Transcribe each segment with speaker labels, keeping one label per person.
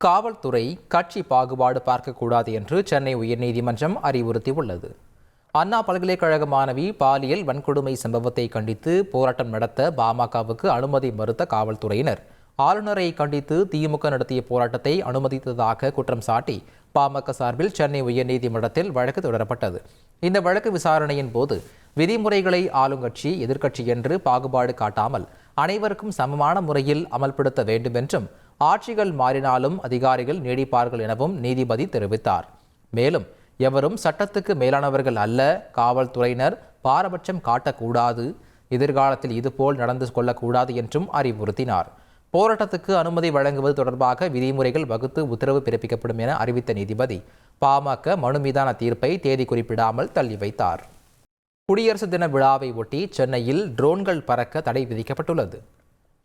Speaker 1: காவல்துறை கட்சி பாகுபாடு பார்க்கக்கூடாது என்று சென்னை உயர்நீதிமன்றம் அறிவுறுத்தியுள்ளது. அண்ணா பல்கலைக்கழக மாணவி பாலியல் வன்கொடுமை சம்பவத்தை கண்டித்து போராட்டம் நடத்த பாமகவுக்கு அனுமதி மறுத்த காவல்துறையினர். ஆளுநரை கண்டித்து திமுக நடத்திய போராட்டத்தை அனுமதித்ததாக குற்றம் சாட்டி பாமக சார்பில் சென்னை உயர்நீதிமன்றத்தில் வழக்கு தொடரப்பட்டது. இந்த வழக்கு விசாரணையின் போது விதிமுறைகளை ஆளுங்கட்சி எதிர்க்கட்சி என்று பாகுபாடு காட்டாமல் அனைவருக்கும் சமமான முறையில் அமல்படுத்த வேண்டும் என்றும் ஆட்சிகள் மாறினாலும் அதிகாரிகள் நீடிப்பார்கள் எனவும் நீதிபதி தெரிவித்தார். மேலும் எவரும் சட்டத்துக்கு மேலானவர்கள் அல்ல காவல்துறையினர் பாரபட்சம் காட்டக்கூடாது எதிர்காலத்தில் இதுபோல் நடந்து கொள்ளக்கூடாது என்றும் அறிவுறுத்தினார். போராட்டத்துக்கு அனுமதி வழங்குவது தொடர்பாக விதிமுறைகள் வகுத்து உத்தரவு பிறப்பிக்கப்படும் என அறிவித்த நீதிபதி பாமக மனு மீதான தீர்ப்பை தேதி குறிப்பிடாமல் தள்ளி வைத்தார். குடியரசு தின விழாவை ஒட்டி சென்னையில் ட்ரோன்கள் பறக்க தடை விதிக்கப்பட்டுள்ளது.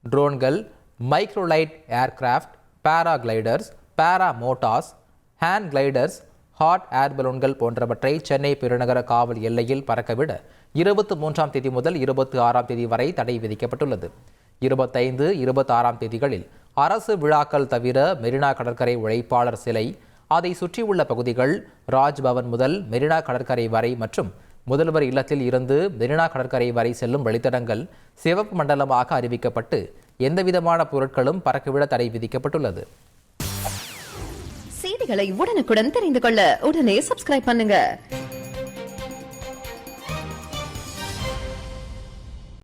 Speaker 1: ட்ரோன்கள் microlight aircraft paragliders para motors hand gliders hot air பலூன்கள் போன்றவற்றை சென்னை பெருநகர காவல் எல்லையில் பறக்கவிட இருபத்தி மூன்றாம் தேதி முதல் இருபத்தி ஆறாம் தேதி வரை தடை விதிக்கப்பட்டுள்ளது. இருபத்தைந்து இருபத்தாறாம் தேதிகளில் அரசு விழாக்கள் தவிர மெரினா கடற்கரை உழைப்பாளர் சிலை அதை சுற்றியுள்ள பகுதிகள் ராஜ்பவன் முதல் மெரினா கடற்கரை வரை மற்றும் முதல்வர் இல்லத்தில் இருந்து மெரினா கடற்கரை வரை செல்லும் வழித்தடங்கள் சிவப்பு மண்டலமாக அறிவிக்கப்பட்டு எந்தவிதமான பொருட்களும் பறக்கவிட தடை விதிக்கப்பட்டுள்ளது.
Speaker 2: செய்திகளை உடனுக்குடன் தெரிந்து கொள்ள உடனே சப்ஸ்கிரைப் பண்ணுங்க.